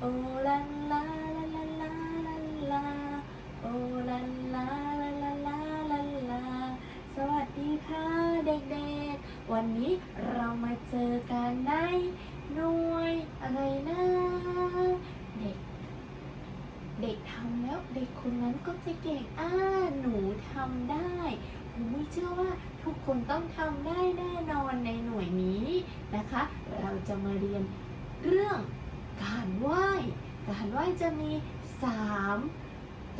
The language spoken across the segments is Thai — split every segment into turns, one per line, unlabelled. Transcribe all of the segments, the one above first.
โอลันลาลาลาลาลาลาโอลันลาลาลาลาลาลาสวัสดีค่ะเด็กๆ วันนี้เรามาเจอกันในหน่วยอะไรนะเด็ก เด็กทำแล้วเด็กคนนั้นก็จะเก่งอ่าหนูทำได้หนูไม่เชื่อว่าทุกคนต้องทำได้แน่นอนในหน่วยนี้นะคะ เราจะมาเรียนเรื่อง การไหว้ การไหว้จะมีสาม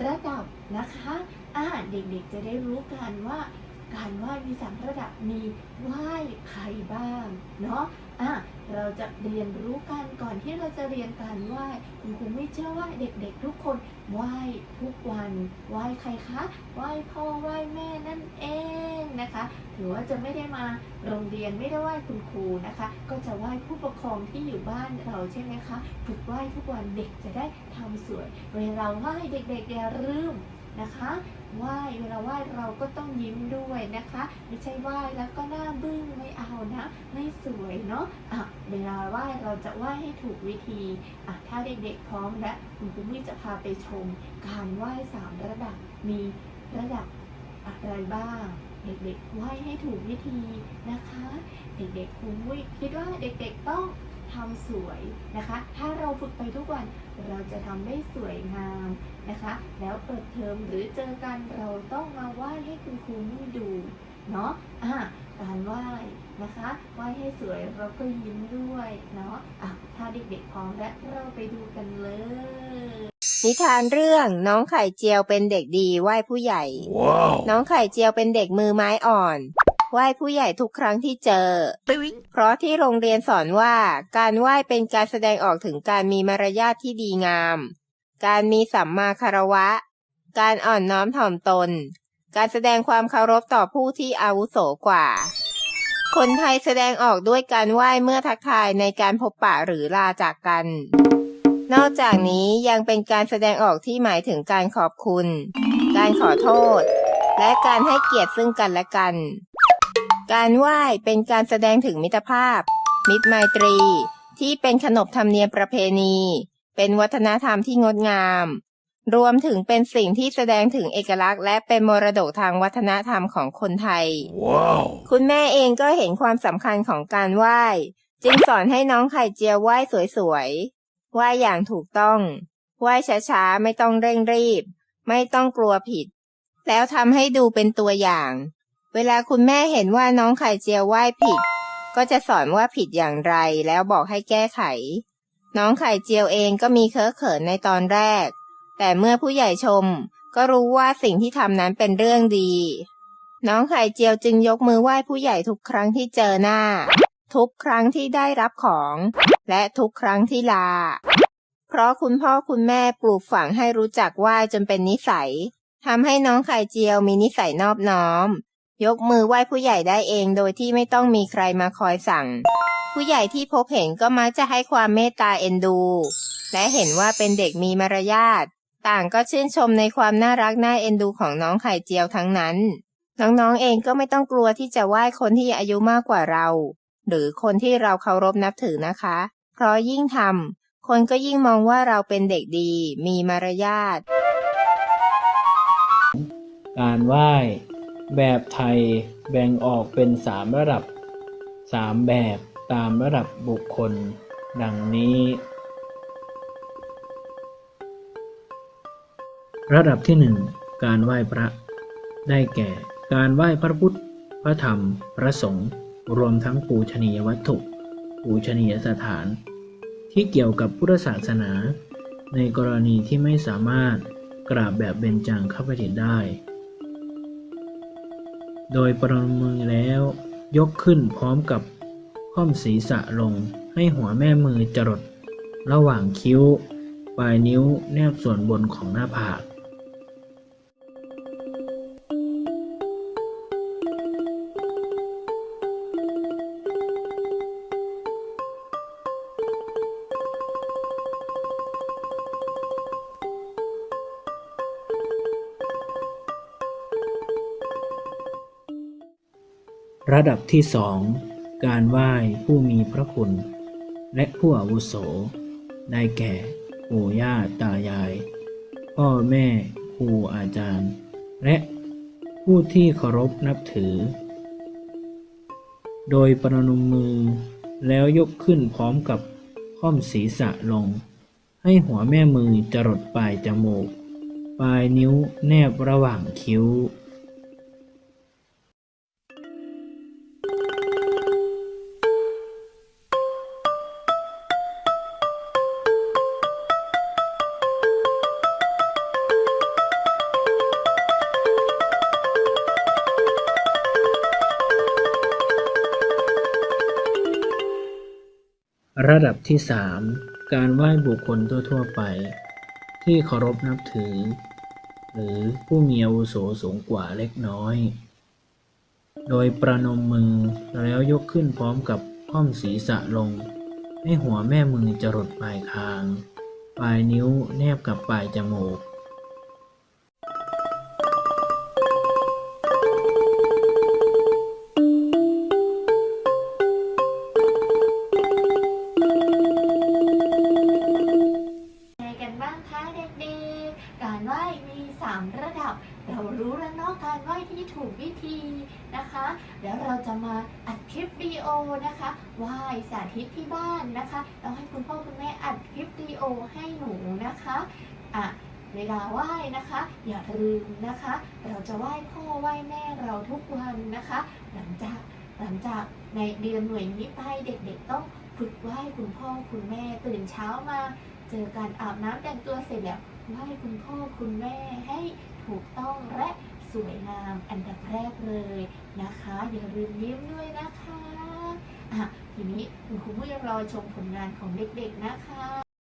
ระดับนะคะอ่าเด็กๆจะได้รู้กันว่า การไหว้มีสามระดับมีไหว้ใครบ้างเนาะอะเราจะเรียนรู้กันก่อนที่เราจะเรียนการไหว้คุณครูไม่เชื่อว่าเด็กๆ ทุกคนไหว้ทุกวันไหว้ใครคะไหว้พ่อไหว้แม่นั่นเองนะคะหรือว่าจะไม่ได้มาโรงเรียนไม่ได้ไหว้คุณครูนะคะ ก็จะไหว้ผู้ปกครองที่อยู่บ้านเราใช่ไหมคะฝึกไหว้ทุกวันเด็กจะได้ทำสวย เวลาไหว้เด็กๆอย่าลืมนะคะ ไหว้เวลาไหว้เราก็ต้องยิ้มด้วยนะคะ ไม่ใช่ไหว้แล้วก็หน้าบึ้งไม่เอานะไม่สวยเนาะอะเวลาไหว้เราจะไหว้ให้ถูกวิธีอะถ้าเด็กๆพร้อมแล้วคุณครูมี่จะพาไปชม การไหว้สามระดับมีระดับอะไรบ้าง เด็กๆไหว้ให้ถูกวิธีนะคะ เด็กๆครูมุ้ยคิดว่าเด็กๆต้อง ทำสวยนะคะ ถ้าเราฝึกไปทุกวันเราจะทำได้สวยงามนะคะ แล้วเปิดเทอมหรือเจอกันเราต้องมาไหว้ให้คุณครูมุ่ดูเนาะอะการไหว้นะคะไหว้ให้สวยเราก็ยิ้มด้วยเนาะอะถ้าเด็กๆพร้อมแล้วเราไปดูกันเลย
นิทานเรื่องน้องไข่เจียวเป็นเด็กดีไหว้ผู้ใหญ่
Wow.
น้องไข่เจียวเป็นเด็กมือไม้อ่อน ไหว้ผู้ใหญ่ทุกครั้งที่เจอ เพราะที่โรงเรียนสอนว่า การไหว้เป็นการแสดงออกถึงการมีมารยาทที่ดีงาม การมีสัมมาคารวะ การอ่อนน้อมถ่อมตน การแสดงความเคารพต่อผู้ที่อาวุโสกว่า คนไทยแสดงออกด้วยการไหว้เมื่อทักทายในการพบปะหรือลาจากกัน นอกจากนี้ยังเป็นการแสดงออกที่หมายถึงการขอบคุณ การขอโทษและการให้เกียรติซึ่งกันและกัน การไหว้เป็นการแสดงถึงมิตรภาพ มิตรไมตรี ที่เป็นขนบธรรมเนียมประเพณี เป็นวัฒนธรรมที่งดงาม รวมถึงเป็นสิ่งที่แสดงถึงเอกลักษณ์และเป็นมรดกทางวัฒนธรรมของคนไทย
Wow.
คุณแม่เองก็เห็นความสำคัญของการไหว้ จึงสอนให้น้องไข่เจียวไหว้สวยๆไหว้อย่างถูกต้องไหว้ช้าๆ ไม่ต้องเร่งรีบ ไม่ต้องกลัวผิด แล้วทำให้ดูเป็นตัวอย่าง เวลาคุณแม่เห็นว่าน้องไข่เจียวไหว้ผิด ก็จะสอนว่าผิดอย่างไรแล้วบอกให้แก้ไข น้องไข่เจียวเองก็มีเคอะเขินในตอนแรก แต่เมื่อผู้ใหญ่ชม ก็รู้ว่าสิ่งที่ทำนั้นเป็นเรื่องดี น้องไข่เจียวจึงยกมือไหว้ผู้ใหญ่ทุกครั้งที่เจอหน้า ทุกครั้งที่ได้รับของ และทุกครั้งที่ลา เพราะคุณพ่อคุณแม่ปลูกฝังให้รู้จักไหว้จนเป็นนิสัยทำให้น้องไข่เจียวมีนิสัยนอบน้อม ยกมือไหว้ผู้ใหญ่ได้เองโดยที่ไม่ต้องมีใครมาคอยสั่ง ผู้ใหญ่ที่พบเห็นก็มักจะให้ความเมตตาเอ็นดู และเห็นว่าเป็นเด็กมีมารยาทต่างก็ชื่นชมในความน่ารักน่าเอ็นดูของน้องไข่เจียวทั้งนั้น น้องๆเองก็ไม่ต้องกลัวที่จะไหว้คนที่อายุมากกว่าเรา หรือคนที่เราเคารพนับถือนะคะ เพราะยิ่งทำคนก็ยิ่งมองว่าเราเป็นเด็กดี มีมารยาท
การไหว้ แบบไทยแบ่งออกเป็นสามระดับสามแบบตามระดับบุคคล ดังนี้ ระดับที่หนึ่งการไหว้พระ ได้แก่ การไหว้พระพุทธ พระธรรม พระสงฆ์รวมทั้งปูชนียวัตถุ ปูชนียสถาน ที่เกี่ยวกับพุทธศาสนา ในกรณีที่ไม่สามารถกราบแบบเบญจังเข้าไปถิตได้ โดยประนมมือแล้ว ยกขึ้นพร้อมกับค่อมศีรษะลงให้หัวแม่มือจรด ระหว่างคิ้ว ปลายนิ้วแนบส่วนบนของหน้าผาก ระดับที่สองการไหว้ผู้มีพระคุณ และผู้อาวุโส ได้แก่ปู่ย่าตายาย พ่อแม่ครูอาจารย์ และผู้ที่เคารพนับถือ โดยประนมมือแล้วยกขึ้นพร้อมกับค่อมศีรษะลง ให้หัวแม่มือจรดปลายจมูก ปลายนิ้วแนบระหว่างคิ้ว ระดับที่ 3 การไหว้บุคคลทั่วๆไป ที่เคารพนับถือ หรือผู้มีอาวุโสสูงกว่าเล็กน้อย โดยประนมมือแล้วยกขึ้นพร้อมกับค่อมศีรษะลง ให้หัวแม่มือจรดปลายคาง ปลายนิ้วแนบกับปลายจมูก
รารู้แล้วนาะการไหว้ที่ถูกวิธีนะคะ เดี๋ยวเราจะมาอัดคลิปวิดีโอนะคะไหว้สาธิตที่บ้านนะคะเราให้คุณพ่อคุณแม่อัดคลิปวิดีโอให้หนูนะคะอะเวลาไหว้นะคะ อย่าลืมนะคะ เราจะไหว้พ่อไหว้แม่เราทุกวันนะคะ หลังจากหลังจากในเดือนหน่วยนี้ไปเด็กๆต้องฝึกไหว้คุณพ่อคุณแม่ตื่นเช้ามา เจอการอาบน้ำแต่งตัวเสร็จแล้ว ไหว้คุณพ่อคุณแม่ให้ถูกต้องและสวยงามอันดับแรกเลยนะคะ อย่าลืมยิ้มด้วยนะคะอะทีนี้คุณครูผู้จะรอชมผลงานของเด็กๆนะคะ